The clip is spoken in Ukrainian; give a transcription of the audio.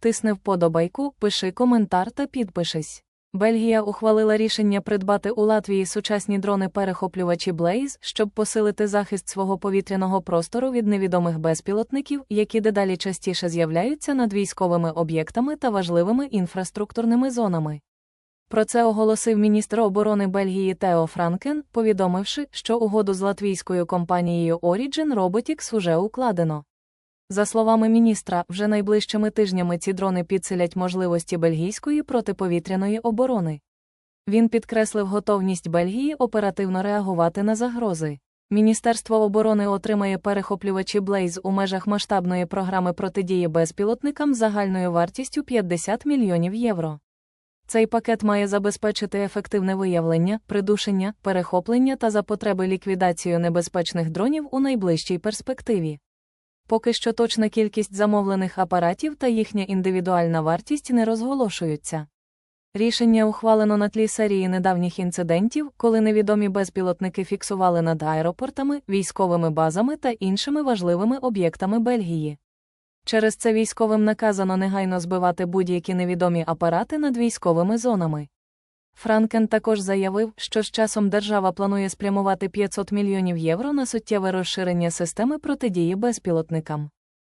Тисни вподобайку, пиши коментар та підпишись. Бельгія ухвалила рішення придбати у Латвії сучасні дрони-перехоплювачі Blaze, щоб посилити захист свого повітряного простору від невідомих безпілотників, які дедалі частіше з'являються над військовими об'єктами та важливими інфраструктурними зонами. Про це оголосив міністр оборони Бельгії Тео Франкен, повідомивши, що угоду з латвійською компанією Origin Robotics уже укладено. За словами міністра, вже найближчими тижнями ці дрони підсилять можливості бельгійської протиповітряної оборони. Він підкреслив готовність Бельгії оперативно реагувати на загрози. Міністерство оборони отримає перехоплювачі Blaze у межах масштабної програми протидії безпілотникам загальною вартістю 50 мільйонів євро. Цей пакет має забезпечити ефективне виявлення, придушення, перехоплення та за потреби ліквідацію небезпечних дронів у найближчій перспективі. Поки що точна кількість замовлених апаратів та їхня індивідуальна вартість не розголошуються. Рішення ухвалено на тлі серії недавніх інцидентів, коли невідомі безпілотники фіксували над аеропортами, військовими базами та іншими важливими об'єктами Бельгії. Через це військовим наказано негайно збивати будь-які невідомі апарати над військовими зонами. Франкен також заявив, що з часом держава планує спрямувати 500 мільйонів євро на суттєве розширення системи протидії безпілотникам.